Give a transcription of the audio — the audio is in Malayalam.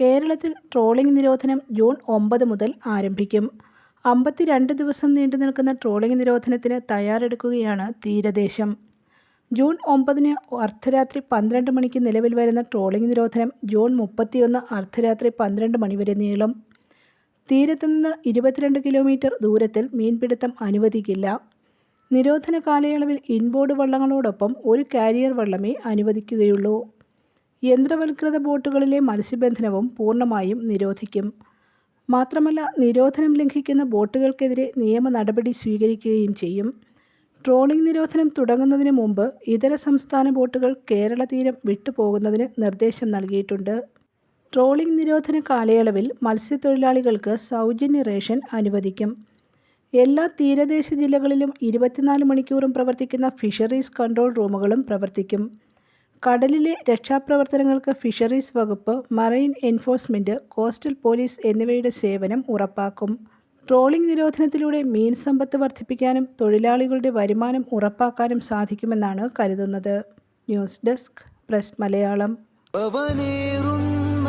കേരളത്തിൽ ട്രോളിംഗ് നിരോധനം ജൂൺ ഒമ്പത് മുതൽ ആരംഭിക്കും. അമ്പത്തിരണ്ട് ദിവസം നീണ്ടു നിൽക്കുന്ന ട്രോളിംഗ് നിരോധനത്തിന് തയ്യാറെടുക്കുകയാണ് തീരദേശം. ജൂൺ ഒമ്പതിന് അർദ്ധരാത്രി പന്ത്രണ്ട് മണിക്ക് നിലവിൽ വരുന്ന ട്രോളിംഗ് നിരോധനം ജൂൺ മുപ്പത്തിയൊന്ന് അർദ്ധരാത്രി പന്ത്രണ്ട് മണി വരെ നീളും. തീരത്തു നിന്ന് ഇരുപത്തിരണ്ട് കിലോമീറ്റർ ദൂരത്തിൽ മീൻപിടുത്തം അനുവദിക്കില്ല. നിരോധന കാലയളവിൽ ഇൻബോർഡ് വള്ളങ്ങളോടൊപ്പം ഒരു കാരിയർ വള്ളമേ അനുവദിക്കുകയുള്ളൂ. യന്ത്രവൽകൃത ബോട്ടുകളിലെ മത്സ്യബന്ധനവും പൂർണമായും നിരോധിക്കും. മാത്രമല്ല നിരോധനം ലംഘിക്കുന്ന ബോട്ടുകൾക്കെതിരെ നിയമ നടപടി സ്വീകരിക്കുകയും ചെയ്യും. ട്രോളിംഗ് നിരോധനം തുടങ്ങുന്നതിന് മുമ്പ് ഇതര സംസ്ഥാന ബോട്ടുകൾ കേരള തീരം വിട്ടുപോകുന്നതിന് നിർദ്ദേശം നൽകിയിട്ടുണ്ട്. ട്രോളിംഗ് നിരോധന കാലയളവിൽ മത്സ്യത്തൊഴിലാളികൾക്ക് സൗജന്യ റേഷൻ അനുവദിക്കും. എല്ലാ തീരദേശ ജില്ലകളിലും ഇരുപത്തിനാല് മണിക്കൂറും പ്രവർത്തിക്കുന്ന ഫിഷറീസ് കൺട്രോൾ റൂമുകളും പ്രവർത്തിക്കും. കടലിലെ രക്ഷാപ്രവർത്തനങ്ങൾക്ക് ഫിഷറീസ് വകുപ്പ് മറൈൻ എൻഫോഴ്സ്മെന്റ് കോസ്റ്റൽ പോലീസ് എന്നിവയുടെ സേവനം ഉറപ്പാക്കും. ട്രോളിംഗ് നിരോധനത്തിലൂടെ മീൻ സമ്പത്ത് വർദ്ധിപ്പിക്കാനും തൊഴിലാളികളുടെ വരുമാനം ഉറപ്പാക്കാനും സാധിക്കുമെന്നാണ് കരുതുന്നത്. News desk press Malayalam. അവനേറുന്ന